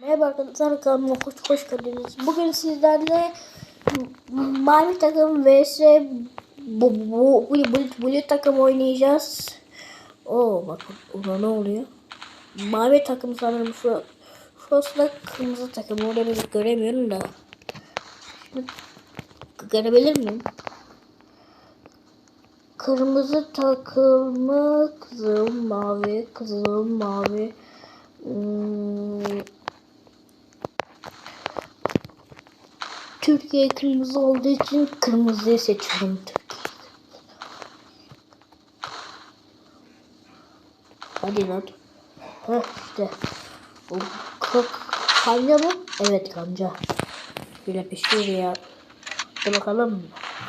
Merhaba arkadaşlar kanalıma hoş, hoş geldiniz. Bugün sizlerle mavi takım vs bu, bu, bu, bu, blue takım oynayacağız. Oo bakın ona ne oluyor? Mavi takım sanırım şu şurası kırmızı takım. Orada bir göremiyorum da. Şimdi görebilir miyim? Kırmızı takımı kızıl mavi kızıl mavi Hmm, Türkiye kırmızı olduğu için kırmızıyı seçiyorum. Hadi lan. Heh işte. O k- kanca mı? Evet kanca. Şöyle pişiyor ya. Hadi bakalım.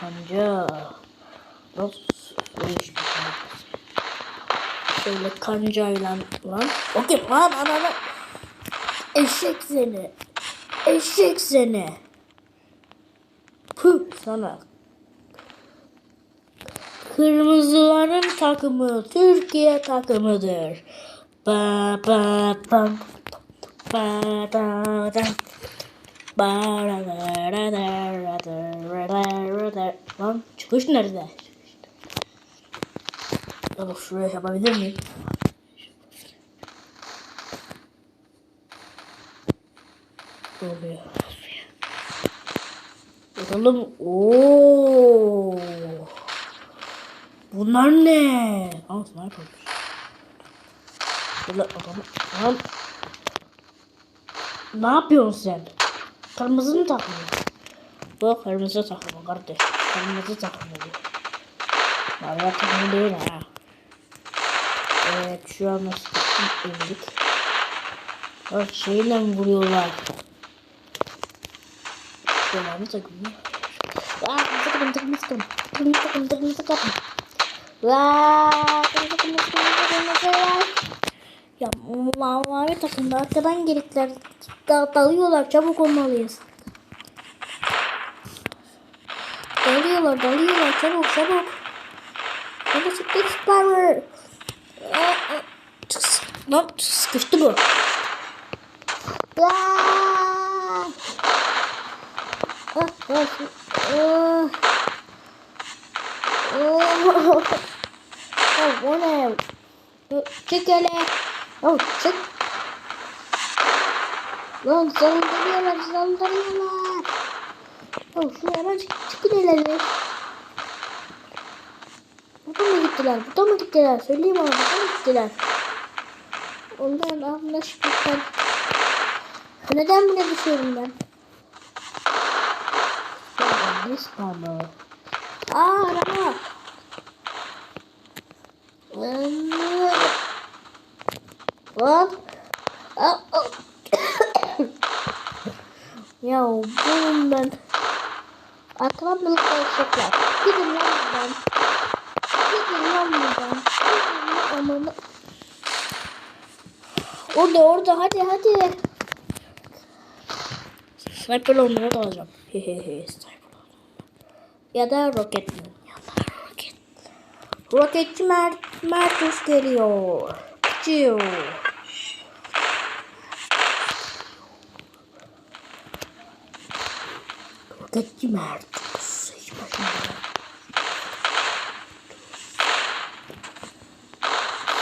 Kanca. Nasıl? Değişmiş. Şöyle kancayla lan. Okey lan lan. Eşek seni. Eşek seni. Sonra Kırmızıların takımı Türkiye takımıdır. Ba ba ba ba da da ba da da da da da da da Lan çıkış nerede? Ya bak şuraya yapabilir miyim? Oluyor. Bakalım. Oo. Bunlar ne? Aa sniper. Böyle adamı. Lan. Ne yapıyorsun sen? Kırmızı mı takımı? Bu kırmızı takımı kardeş. Kırmızı takımı değil. Mavi takımı değil ha. Evet şu an nasıl indik. Bak şeyle vuruyorlar. Şöyle bir takım. Aa, takım takım takım. Takım takım takım takım. Vaa, takım takım takım takım takım. Ya mavi takımda arkadan gelikler da, dalıyorlar çabuk olmalıyız. Dalıyorlar dalıyorlar çabuk çabuk. Hadi sıkıştı power. Lan sıkıştı bu. Aa! Ah, ah, ah. Oh, oh, o ne? Çık hele. Oh, çık. Lan saldırıyorlar, saldırıyorlar. Oh, şu hemen çık, çıkın hele. Buradan mı gittiler? Buradan mı gittiler? Söyleyeyim ama buradan mı gittiler? Ondan anlaşmışlar. Neden buna düşüyorum ben? Spamı? Aa araba. Aa. ya bunun ben. Balık alacaklar. Gidin lan buradan. Gidin lan buradan. Gidin lan amanı. Orada orada hadi hadi. Sniper olmaya kalacağım. Hehehe sniper Ya da da roket. Roketçi Mert, Mertus geliyor. Ciu. Roketçi Mertus.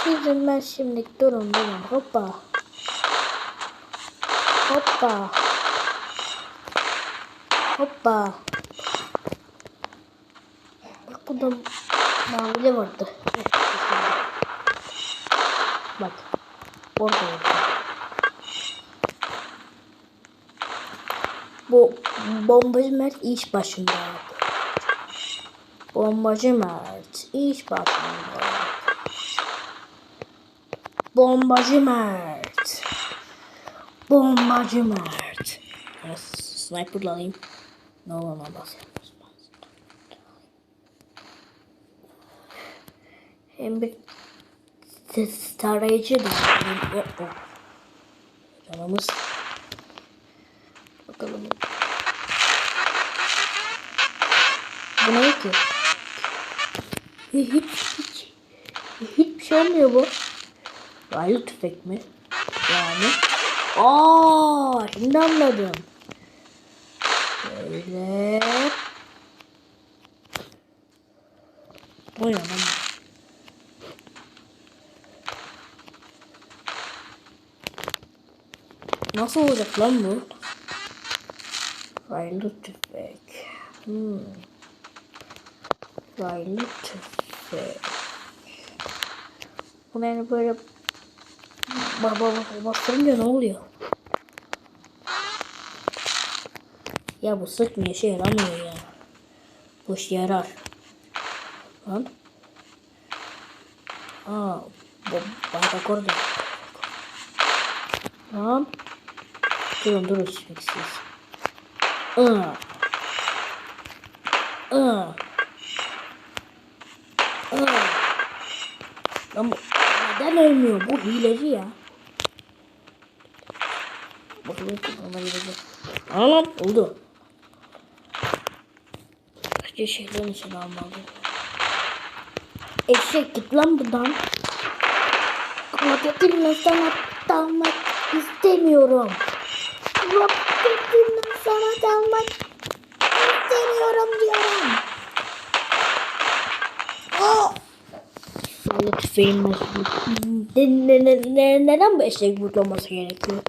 Sizin ben şimdi durun durun hoppa. Hoppa. Hoppa. Bak burada mavi vardı. Bak. Orada orada. Bu bombacı Mert iş başında. Bombacı Mert iş başında. Bombacı Mert. Bombacı Mert. Sniper'la alayım. Ne olamaz. Hem bir tarayıcı da. Canımız. Bakalım. Bu ne ki? Hiç hiç hiçbir şey olmuyor bu. Raylı tüfek mi? Yani. Aa, şimdi anladım. Böyle. O ne Nasıl olacak lan bu? Raylı tüfek. Hmm. Raylı tüfek. Bu yani böyle baba baba bastırınca ne oluyor? Ya bu sıkmıyor şey yaramıyor ya. Bu işe yarar. Lan. Aa, bu bardak orada. Lan. Durun durun. Aa. Aa. Lan bu neden ölmüyor? Bu hileci ya. Hileci. Ona hileci. Lan oldu. Başka şeylerin için almalı. Eşek git lan buradan. Roketimle sana dalmak istemiyorum. Roketimle sana dalmak istemiyorum diyorum. Oh! Böyle tüfeğin neden bu eşek burada olması gerekiyor?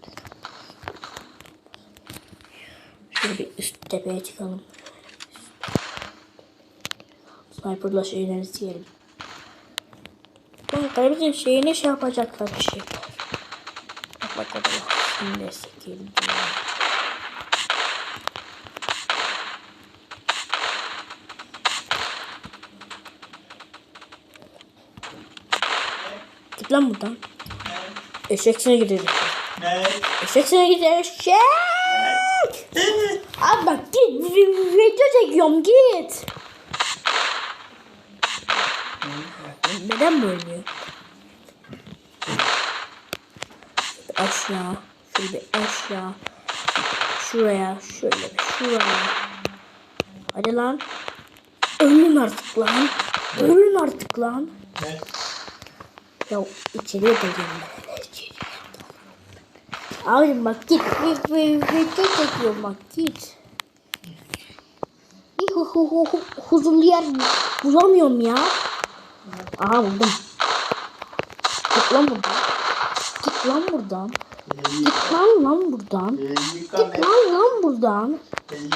Şöyle bir üst tepeye çıkalım. Sniper'la şeyleri silelim. Ben kaybedin şeyine şey yapacaklar bir şey. Bak bak bak. Şimdi sikildi. Git lan buradan. Eşek sene gidelim. Ne? Eşek sene gidelim. Eşek! Abi bak git. vi- Video çekiyorum git. Neden bölmüyor? Aşağı. Şöyle bir aşağı. Şuraya. Şöyle bir şuraya. Hadi lan. Ölün artık lan. Ölün artık lan. Ne? Ya içeriye ben. İçeriye Abicim bak git. Video çekiyorum bak git. Huzurlu yer bulamıyorum ya. Aha buldum. Git lan buradan. Git lan buradan. Git lan lan buradan. Git lan lan buradan. Git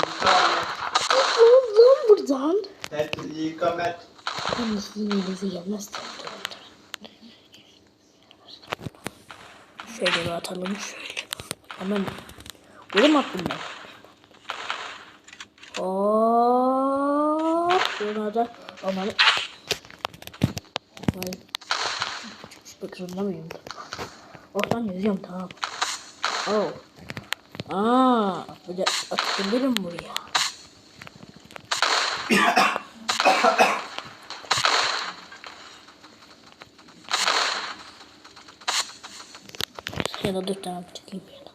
lan lan buradan. Et yıkame. Ben de sizin yerinize gelmezsem. Şöyle bir atalım şöyle. Hemen. Böyle mi attım ben? Hop. Buna da aman. Vay. Çıkmak zorunda mıyım? Oh lan yazıyorum tamam. Oh. Aa, bir de atabilirim buraya. Ya da dur tamam çıkayım bir yana.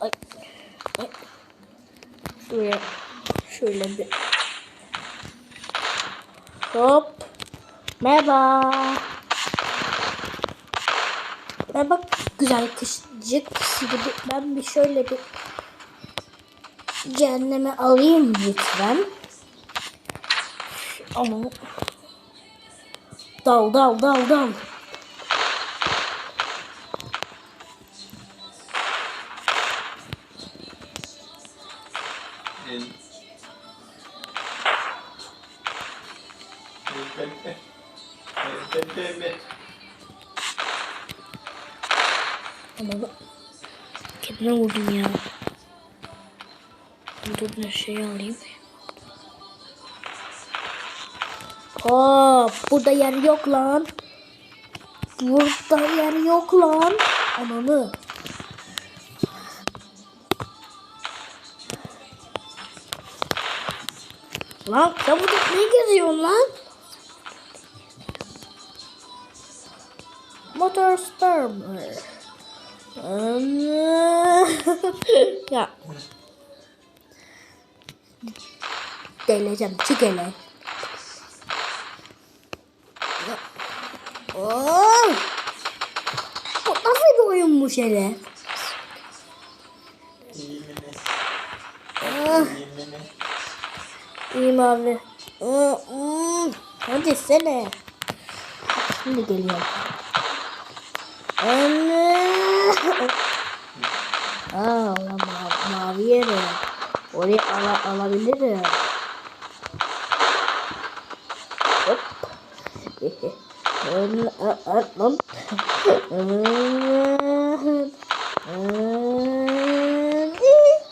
Ay. Ay. Şuraya şöyle bir. Hop. Merhaba. Merhaba güzel kışcık. Şimdi bir- ben bir şöyle bir cehenneme alayım lütfen. Ama dal dal dal dal. Dur bir şey alayım. Hop burada yer yok lan. Burada yer yok lan. Ananı. Lan sen burada ne geziyorsun lan? Motor spammer. ya. Deleceğim. Çık hele. Oh! Bu nasıl bir oyunmuş hele? Ah. İyiyim abi. Hadi sene. Şimdi geliyorum. Anne alabilirim. Orayı ala alabilirim. Hop. Atmam.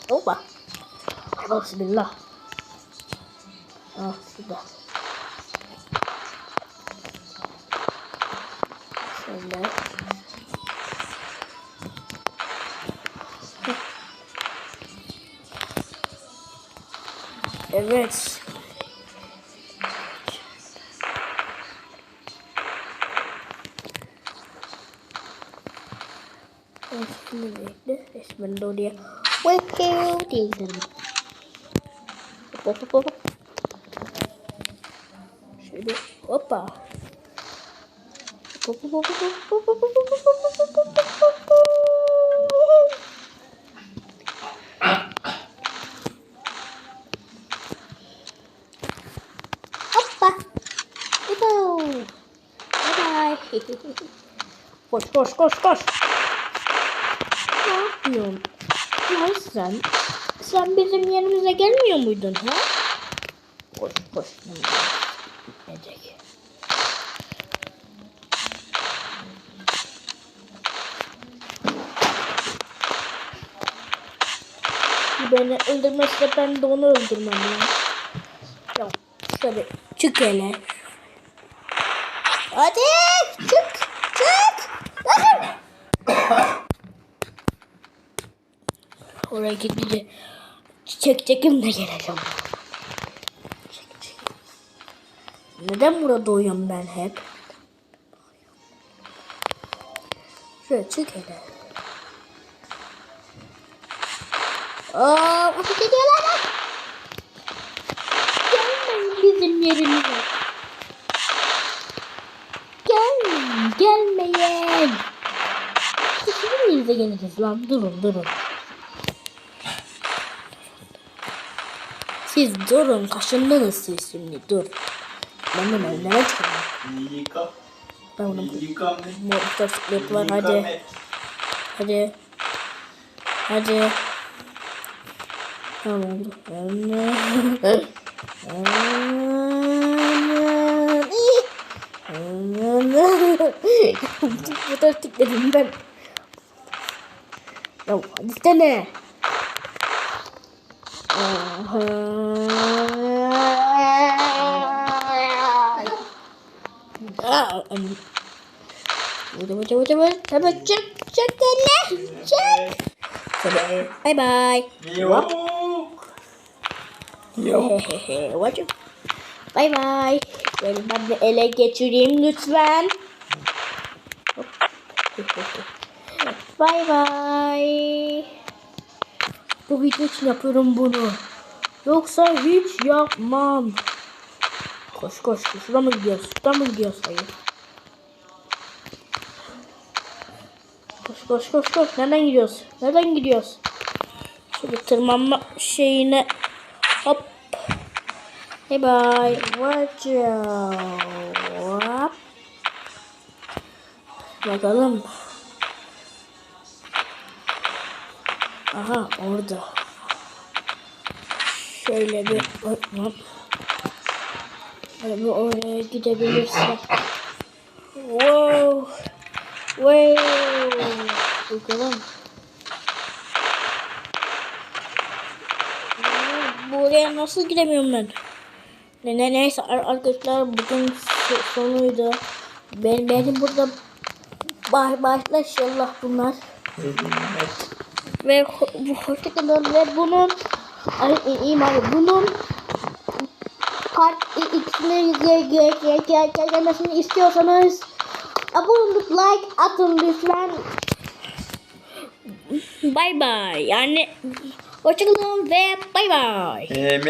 Opa. Bismillah. Ah sudah. Bismillah. Evet. Şimdi bekle. Resmen de oraya. Welcome diye gidelim. Hop hop hop. Şöyle hoppa. Hop hop hop hop hop hop hop hop hop hop hop hop hop. Hoppa. Hoppa. Bye bye. Koş koş koş koş. Ne yapıyorsun? Ya sen, sen bizim yerimize gelmiyor muydun ha? Koş koş. Gidecek. Beni öldürmezse ben de onu öldürmem ya. Ya şöyle çık hele. Hadi çık çık. Hadi. Oraya gidince çiçek çekim de geleceğim. Neden burada uyuyorum ben hep? Şöyle çık hele. Aa, nasıl gidiyorlar lan? Gelmeyin bizim yerimize. Gelmeyin, gelmeyin. Bizim yerimize geleceğiz lan. Durun, durun. Siz durun, kaşındınız siz şimdi, dur. Ben bunu önleme. İyi yıka. Ben bunu yıka yıka hadi. Hadi. Hadi. Tamam oldu. Fotoğraf tıkladım ben. Ya hadi sene. coba coba coba coba cek cek kena cek bye bye. What hehehe what bye bye benim ben ele geçireyim lütfen bye bye. Bu video için yapıyorum bunu. Yoksa hiç yapmam. Koş koş. Şuradan mı gidiyoruz? Şuradan mı gidiyoruz? Hayır. Koş koş koş koş. Nereden gidiyoruz? Nereden gidiyoruz? Şöyle tırmanma şeyine hop. Bye bye. Watch out. Bakalım. Aha orada. Şöyle bir hop. Bir oraya gidebilirsek. Wow. Wow. Bakalım. Buraya nasıl gidemiyorum ben? Ne, ne neyse ar- arkadaşlar bugün so- sonuydu. Ben benim burada baş, başla inşallah bunlar. Ve bu hoşçakalın ve bunun ay iyiyim abi bunun part ikisini ge- ge- ge- ge- ge- gelmesini istiyorsanız abone olup like atın lütfen. Bye bye. Yani hoşçakalın ve bye bye. Ee,